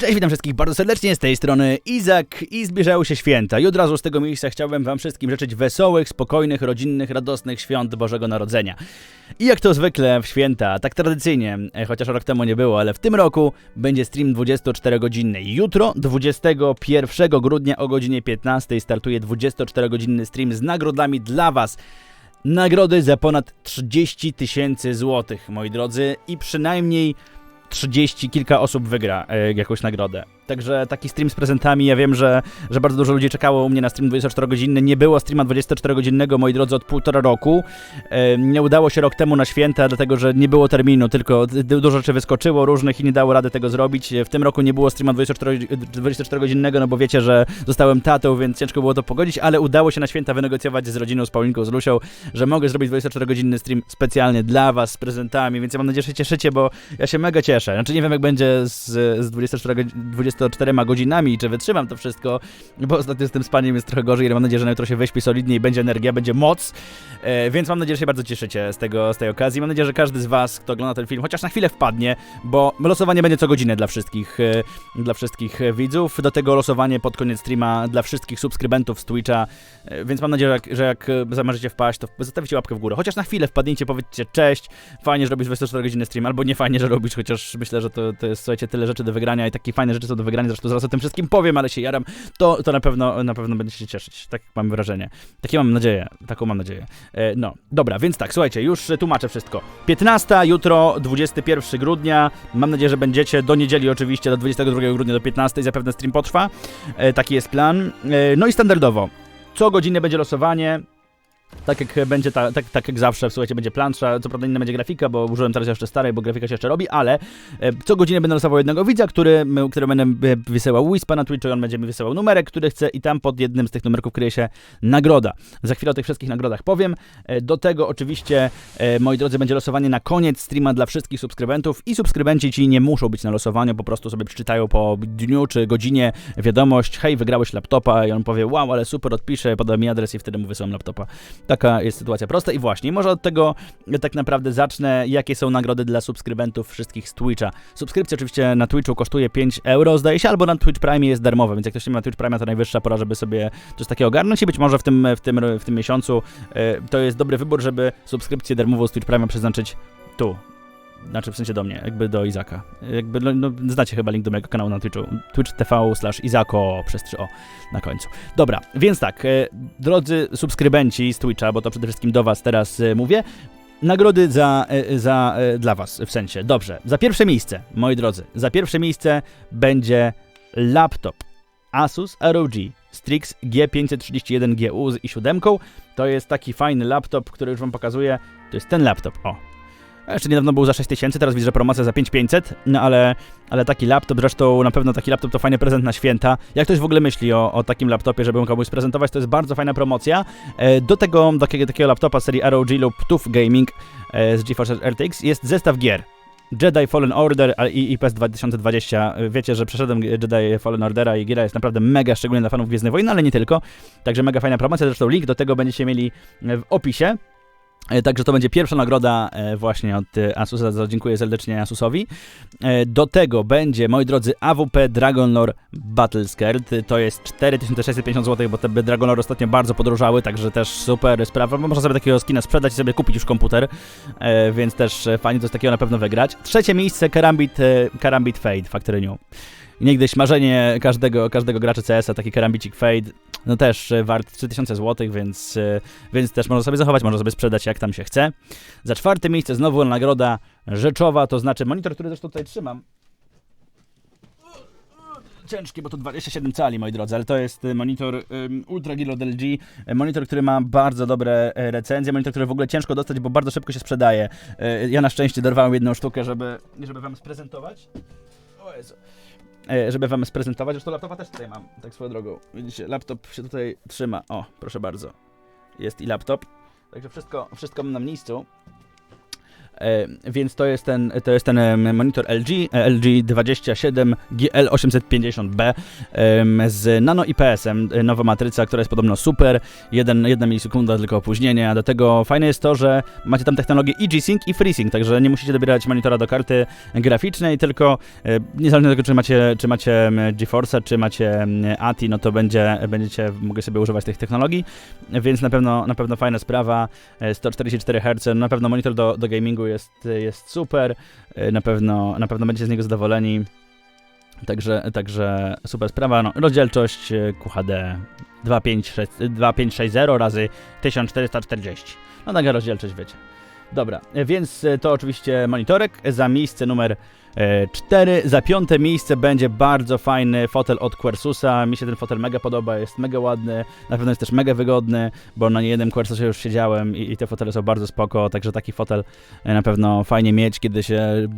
Cześć, witam wszystkich bardzo serdecznie z tej strony Izak i zbliżają się święta. I od razu z tego miejsca chciałbym wam wszystkim życzyć wesołych, spokojnych, rodzinnych, radosnych świąt Bożego Narodzenia. I jak to zwykle w święta, tak tradycyjnie, e, chociaż rok temu nie było, ale w tym roku będzie stream 24-godzinny. Jutro, 21 grudnia o godzinie 15 startuje 24-godzinny stream z nagrodami dla was. Nagrody za ponad 30 tysięcy złotych, moi drodzy, i przynajmniej 30 kilka osób wygra e, jakąś nagrodę. Także taki stream z prezentami, ja wiem, że, że bardzo dużo ludzi czekało u mnie na stream 24-godzinny. Nie było streama 24-godzinnego, moi drodzy, od półtora roku. Nie udało się rok temu na święta, dlatego że nie było terminu, tylko dużo rzeczy wyskoczyło różnych i nie dało rady tego zrobić. W tym roku nie było streama 24 24-godzinnego, no bo wiecie, że zostałem tatą, więc ciężko było to pogodzić, ale udało się na święta wynegocjować z rodziną, z Paulinką, z Lusią, że mogę zrobić 24-godzinny stream specjalnie dla was, z prezentami, więc ja mam nadzieję, że się cieszycie, bo ja się mega cieszę. Znaczy nie wiem, jak będzie z, z 24, go- 24 godzinami, czy wytrzymam to wszystko, bo ostatnio z tym spaniem jest trochę gorzej, ale mam nadzieję, że jutro się wyśpi solidnie i będzie energia, będzie moc, e, więc mam nadzieję, że się bardzo cieszycie z, tego, z tej okazji. Mam nadzieję, że każdy z was, kto ogląda ten film, chociaż na chwilę wpadnie, bo losowanie będzie co godzinę dla wszystkich, e, dla wszystkich widzów. Do tego losowanie pod koniec streama dla wszystkich subskrybentów z Twitcha, e, więc mam nadzieję, że jak, że jak wpaść, to zostawicie łapkę w górę. Chociaż na chwilę wpadnijcie, powiedzcie cześć, fajnie, że robisz 24 godziny stream, albo nie fajnie, że robisz, chociaż myślę, że to, to jest, słuchajcie, tyle rzeczy do wygrania i takie fajne rzeczy są do wygrania, zresztą zaraz o tym wszystkim powiem, ale się jaram, to, to na pewno na pewno będziecie się cieszyć, tak mam wrażenie. Takie mam nadzieję, taką mam nadzieję. E, no, dobra, więc tak, słuchajcie, już tłumaczę wszystko. 15 jutro, 21 grudnia, mam nadzieję, że będziecie do niedzieli oczywiście, do 22 grudnia do 15, zapewne stream potrwa, e, taki jest plan. E, no i standardowo, co godzinę będzie losowanie, tak jak będzie, ta, tak, tak jak zawsze, słuchajcie, będzie plansza, co prawda inna będzie grafika, bo użyłem teraz jeszcze starej, bo grafika się jeszcze robi, ale e, co godzinę będę losował jednego widza, który, który będę e, wysyłał Wispa na Twitchu i on będzie mi wysyłał numerek, który chce i tam pod jednym z tych numerków kryje się nagroda. Za chwilę o tych wszystkich nagrodach powiem. E, Do tego oczywiście, moi drodzy, będzie losowanie na koniec streama dla wszystkich subskrybentów i subskrybenci ci nie muszą być na losowaniu, po prostu sobie przeczytają po dniu czy godzinie wiadomość, hej, wygrałeś laptopa i on powie, wow, ale super, odpiszę, poda mi adres i wtedy mu wysyłam laptopa. Taka jest sytuacja prosta i właśnie, może od tego tak naprawdę zacznę, jakie są nagrody dla subskrybentów wszystkich z Twitcha. Subskrypcja oczywiście na Twitchu kosztuje 5 euro, zdaje się, albo na Twitch Prime jest darmowa, więc jak ktoś nie ma na Twitch Prime, to najwyższa pora, żeby sobie coś takiego ogarnąć i być może w tym, w tym, w tym miesiącu e, to jest dobry wybór, żeby subskrypcję darmową z Twitch Prime przeznaczyć tu. Znaczy w sensie do mnie, jakby do Izaka. Jakby, no, no, znacie chyba link do mojego kanału na Twitchu. Twitch TV slash Izako przez 3O na końcu. Dobra, więc tak, e, drodzy subskrybenci z Twitcha, bo to przede wszystkim do was teraz e, mówię, nagrody za, e, za, dla was, w sensie, dobrze. Za pierwsze miejsce, moi drodzy, za pierwsze miejsce będzie laptop Asus ROG Strix G531GU z i7. To jest taki fajny laptop, który już wam pokazuję. To jest ten laptop, o. Jeszcze niedawno był za 6000, teraz widzę, że promocja za 5500, no ale, ale taki laptop, zresztą na pewno taki laptop to fajny prezent na święta. Jak ktoś w ogóle myśli o, o takim laptopie, żeby komuś sprezentować, to jest bardzo fajna promocja. E, Do tego, do takiego, laptopa serii ROG lub TUF Gaming e, z GeForce RTX jest zestaw gier. Jedi Fallen Order i IPS 2020. Wiecie, że przeszedłem Jedi Fallen Ordera i Gira jest naprawdę mega, szczególnie dla fanów Gwiezdnej Wojny, ale nie tylko. Także mega fajna promocja, zresztą link do tego będziecie mieli w opisie. E, Także to będzie pierwsza nagroda e, właśnie od e, Asusa, za dziękuję serdecznie Asusowi. Do tego będzie, moi drodzy, AWP Dragon Lore. To jest 4650 zł, bo te Dragon Lore ostatnio bardzo podróżały, także też super sprawa. Można sobie takiego skina sprzedać i sobie kupić już komputer, więc też fajnie coś takiego na pewno wygrać. Trzecie miejsce Karambit, Karambit Fade Factory New. Niegdyś marzenie każdego, każdego gracza CS-a, taki karambicik Fade, no też e, wart 3000 zł, więc, e, więc też można sobie zachować, można sobie sprzedać jak tam się chce. Za czwarte miejsce znowu nagroda rzeczowa, to znaczy monitor, który zresztą tutaj trzymam. Ciężki, bo to 27 cali, moi drodzy, ale to jest e, monitor um, Ultra Giga LG, e, monitor, który ma bardzo dobre recenzje, monitor, który w ogóle ciężko dostać, bo bardzo szybko się sprzedaje. Ja na szczęście dorwałem jedną sztukę, żeby, żeby wam sprezentować. O Jezu żeby wam sprezentować. Zresztą laptopa też tutaj mam, tak swoją drogą. Widzicie, laptop się tutaj trzyma. O, proszę bardzo. Jest i laptop. Także wszystko, wszystko na miejscu. E, więc to jest ten, to jest ten monitor LG, e, LG 27 GL850B em, z nano IPS-em, e, nowa matryca, która jest podobno super, jeden, jedna milisekunda tylko opóźnienia, do tego fajne jest to, że macie tam technologię i G-Sync i FreeSync, także nie musicie dobierać monitora do karty graficznej, tylko niezależnie od tego, czy macie, czy macie GeForce'a, czy macie ATI, no to będzie, będziecie mogli sobie używać tych technologii, więc na pewno, na pewno fajna sprawa, e, 144 Hz, na pewno monitor do, do gamingu jest, jest super, e, na pewno, na pewno będziecie z niego zadowoleni. Także, także super sprawa. No, rozdzielczość e, QHD 2560 2560 razy 1440. No taka rozdzielczość wiecie. Dobra, e, więc to oczywiście monitorek. Za miejsce numer 4. Za piąte miejsce będzie bardzo fajny fotel od Quersusa. Mi się ten fotel mega podoba, jest mega ładny, na pewno jest też mega wygodny, bo na niejednym Quersusie już siedziałem i, i te fotele są bardzo spoko, także taki fotel e, na pewno fajnie mieć, kiedy się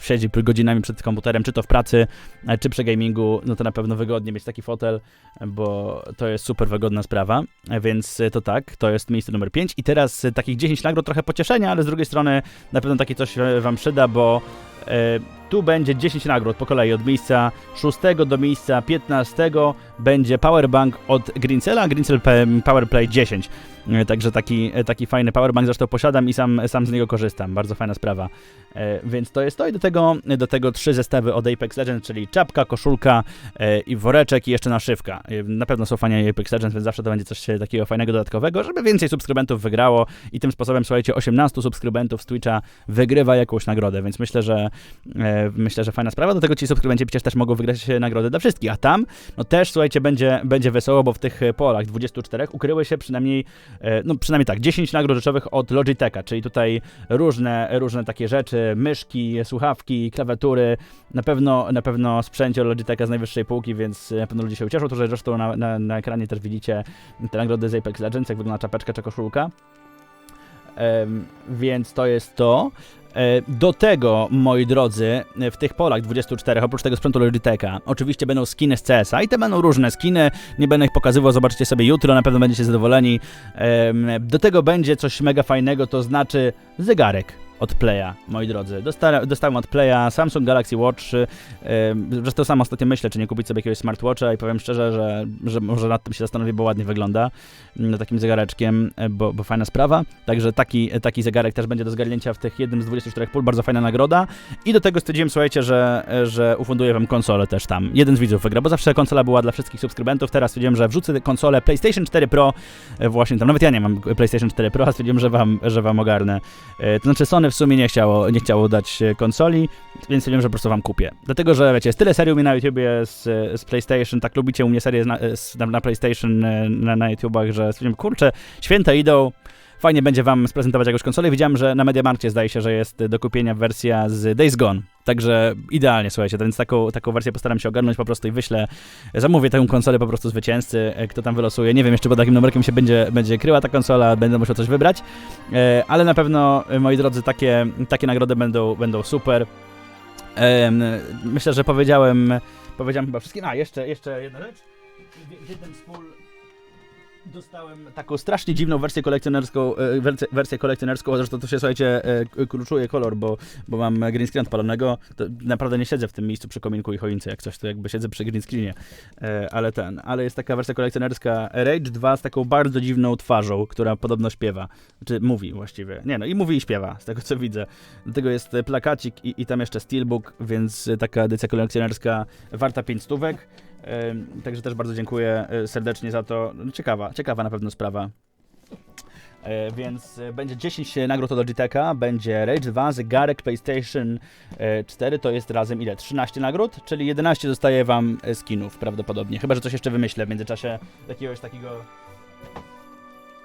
siedzi godzinami przed komputerem, czy to w pracy, e, czy przy gamingu, no to na pewno wygodnie mieć taki fotel, bo to jest super wygodna sprawa, E, więc e, to tak, to jest miejsce numer 5 i teraz e, takich 10 nagród trochę pocieszenia, ale z drugiej strony na pewno takie coś e, wam przyda, bo e, tu będzie 10 nagród po kolei, od miejsca 6 do miejsca 15 będzie powerbank od Greencella, Greencell P- Powerplay 10. E, Także taki, e, taki fajny powerbank zresztą posiadam i sam, sam z niego korzystam. Bardzo fajna sprawa. E, Więc to jest to i do tego, do tego trzy zestawy od Apex Legends, czyli czapka, koszulka i woreczek i jeszcze naszywka. Na pewno są fani Apex Legends, więc zawsze to będzie coś takiego fajnego, dodatkowego, żeby więcej subskrybentów wygrało i tym sposobem, słuchajcie, 18 subskrybentów z Twitcha wygrywa jakąś nagrodę, więc myślę, że myślę, że fajna sprawa. Do tego ci subskrybenci przecież też mogą wygrać e, nagrody dla wszystkich, a tam, no też, słuchajcie, będzie, będzie wesoło, bo w tych e, polach 24 ukryły się przynajmniej, e, no przynajmniej tak, 10 nagród rzeczowych od Logitecha, czyli tutaj różne, różne takie rzeczy, myszki, słuchawki, klawiatury, na pewno, na pewno sprzęcie Logitecha z najwyższej półki, więc na pewno ludzie się ucieszą, to że zresztą na, na, na ekranie też widzicie te nagrody z Apex Legends, jak wygląda czapeczka czy koszulka. Więc to jest to. E, Do tego, moi drodzy, w tych polach 24, oprócz tego sprzętu Logitecha, oczywiście będą skiny z CS-a i te będą różne skiny, nie będę ich pokazywał, zobaczycie sobie jutro, na pewno będziecie zadowoleni. Do tego będzie coś mega fajnego, to znaczy zegarek od Playa, moi drodzy. Dosta dostałem od Playa Samsung Galaxy Watch, em, zresztą sam ostatnio myślę, czy nie kupić sobie jakiegoś smartwatcha i powiem szczerze, że, że może nad tym się zastanowię, bo ładnie wygląda, mm, takim zegareczkiem, e, bo, bo fajna sprawa. Także taki, taki zegarek też będzie do zgarnięcia w tych jednym z 24 pól, bardzo fajna nagroda. I do tego stwierdziłem, słuchajcie, że, że ufunduję wam konsolę też tam. Jeden z widzów wygra, bo zawsze konsola była dla wszystkich subskrybentów, teraz stwierdziłem, że wrzucę konsolę PlayStation 4 Pro e, właśnie tam. Nawet ja nie mam PlayStation 4 Pro, a stwierdziłem, że wam, że wam ogarnę. E, To znaczy Sony w sumie nie chciało, nie chciało dać e, konsoli, więc stwierdziłem, że po prostu wam kupię. Dlatego, że wiecie, jest tyle serii u mnie na YouTubie z, z PlayStation, tak lubicie u mnie serię na, z, na, na PlayStation e, na, na YouTubach, że stwierdziłem, kurczę, święta idą, fajnie będzie wam sprezentować jakąś konsolę. Widziałem, że na Mediamarkcie zdaje się, że jest do kupienia wersja z Days Gone. Także idealnie, słuchajcie, więc taką, taką wersję postaram się ogarnąć po prostu i wyślę, zamówię tę konsolę po prostu zwycięzcy, e, kto tam wylosuje. Nie wiem jeszcze pod jakim numerkiem się będzie, będzie kryła ta konsola, będę musiał coś wybrać, e, ale na pewno, e, moi drodzy, takie, takie nagrody będą, będą super. Myślę, że powiedziałem, powiedziałem chyba wszystkim. A, jeszcze, jeszcze jedna rzecz. W jednym z pól dostałem taką strasznie dziwną wersję kolekcjonerską, e, wersję, wersję kolekcjonerską, zresztą to się, słuchajcie, e, kluczuje kolor, bo, bo mam green screen odpalonego, to naprawdę nie siedzę w tym miejscu przy kominku i choince, jak coś, to jakby siedzę przy green screenie, e, ale ten, ale jest taka wersja kolekcjonerska. Rage 2 z taką bardzo dziwną twarzą, która podobno śpiewa, czy mówi właściwie, nie no i mówi i śpiewa, z tego co widzę, do tego jest plakacik i, i tam jeszcze steelbook, więc taka edycja kolekcjonerska warta 5 stówek, Także też bardzo dziękuję y, serdecznie za to. No, Ciekawa, ciekawa na pewno sprawa. E, Więc e, będzie 10 nagród od Logitecha, będzie Rage 2, zegarek PlayStation e, 4, to jest razem ile? 13 nagród, czyli 11 zostaje wam e, skinów prawdopodobnie. Chyba, że coś jeszcze wymyślę w międzyczasie jakiegoś takiego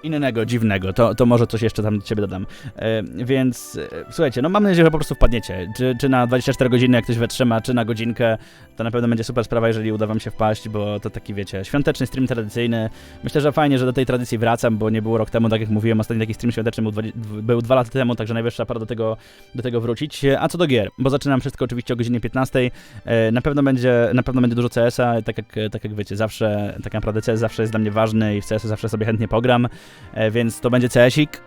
innego, dziwnego, to, to może coś jeszcze tam do ciebie dodam. E, więc e, słuchajcie, no mam nadzieję, że po prostu wpadniecie. Czy, czy na 24 godziny, jak ktoś wytrzyma, czy na godzinkę, to na pewno będzie super sprawa, jeżeli uda wam się wpaść, bo to taki, wiecie, świąteczny stream tradycyjny. Myślę, że fajnie, że do tej tradycji wracam, bo nie było rok temu, tak jak mówiłem, ostatni taki stream świąteczny był, 20, był dwa lata temu, także najwyższa pora do tego, do tego wrócić. A co do gier, bo zaczynam wszystko oczywiście o godzinie 15. E, Na pewno będzie, na pewno będzie dużo CS-a, tak jak, tak jak wiecie, zawsze, tak naprawdę CS zawsze jest dla mnie ważny i w CS zawsze sobie chętnie pogram. E, więc to będzie CS-ik.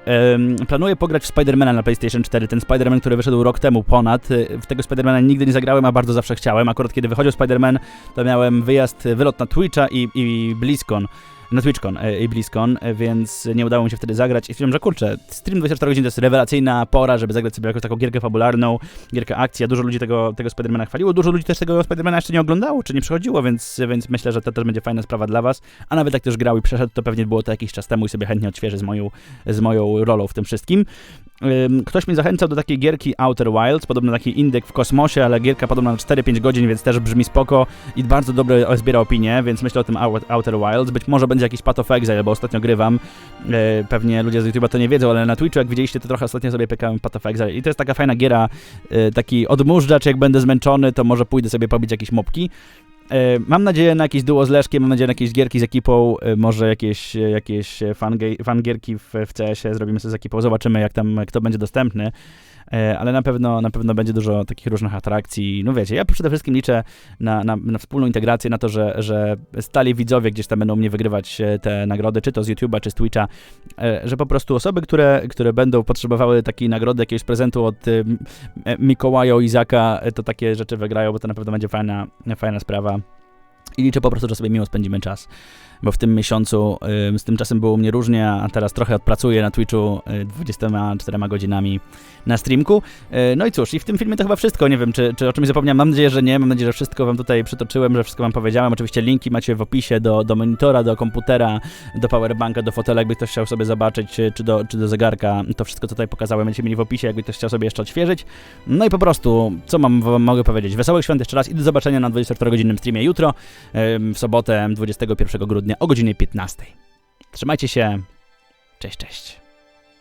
Planuję pograć w Spidermana na PlayStation 4, ten Spiderman, który wyszedł rok temu ponad. E, W tego Spidermana nigdy nie zagrałem, a bardzo zawsze chciałem. Akurat kiedy wychodził Spiderman, to miałem wyjazd, wylot na Twitcha i, i BlizzCon. Na TwitchCon e, i BlizzCon, e, więc nie udało mi się wtedy zagrać i stwierdziłem, że kurczę, stream 24 godziny to jest rewelacyjna pora, żeby zagrać sobie jakąś taką gierkę fabularną, gierkę akcja. Dużo ludzi tego, tego Spidermana chwaliło, dużo ludzi też tego Spidermana jeszcze nie oglądało, czy nie przechodziło, więc, więc myślę, że to też będzie fajna sprawa dla was. A nawet jak ktoś grał i przeszedł, to pewnie było to jakiś czas temu i sobie chętnie odświeży z moją, z moją rolą w tym wszystkim. Ktoś mnie zachęcał do takiej gierki Outer Wilds, podobno taki indyk w kosmosie, ale gierka podobno na 4-5 godzin, więc też brzmi spoko i bardzo dobre zbiera opinie, więc myślę o tym Ou- Outer Wilds. Być może będzie jakiś Path of Exile, bo ostatnio grywam. E, Pewnie ludzie z YouTube'a to nie wiedzą, ale na Twitchu, jak widzieliście, to trochę ostatnio sobie pykałem Path of Exile i to jest taka fajna giera, e, taki odmurzacz, jak będę zmęczony, to może pójdę sobie pobić jakieś mopki. E, Mam nadzieję na jakieś duo z Leszkiem, mam nadzieję na jakieś gierki z ekipą, może jakieś, jakieś fangierki w, w CS-ie zrobimy sobie z ekipą, zobaczymy jak tam, kto będzie dostępny. E, Ale na pewno, na pewno będzie dużo takich różnych atrakcji. No wiecie, ja przede wszystkim liczę na, na, na wspólną integrację, na to, że, że stali widzowie gdzieś tam będą mnie wygrywać e, te nagrody, czy to z YouTube'a, czy z Twitcha, e, że po prostu osoby, które, które będą potrzebowały takiej nagrody, jakiegoś prezentu od Mikołaja, Izaka, to takie rzeczy wygrają, bo to na pewno będzie fajna, fajna sprawa. I liczę po prostu, że sobie miło spędzimy czas. Bo w tym miesiącu y, z tym czasem było mnie różnie, a teraz trochę odpracuję na Twitchu y, 24 godzinami na streamku. Y, no i cóż, i w tym filmie to chyba wszystko. Nie wiem, czy, czy o czymś zapomniałem. Mam nadzieję, że nie. Mam nadzieję, że wszystko wam tutaj przytoczyłem, że wszystko wam powiedziałem. Oczywiście linki macie w opisie do, do monitora, do komputera, do powerbanka, do fotela, jakby ktoś chciał sobie zobaczyć, czy, czy, do, czy do zegarka. To wszystko tutaj pokazałem, będziecie mieli w opisie, jakby ktoś chciał sobie jeszcze odświeżyć. No i po prostu, co mam wam mogę powiedzieć? Wesołych świąt jeszcze raz i do zobaczenia na 24-godzinnym streamie jutro, w sobotę 21 grudnia o godzinie 15. Trzymajcie się. Cześć, cześć.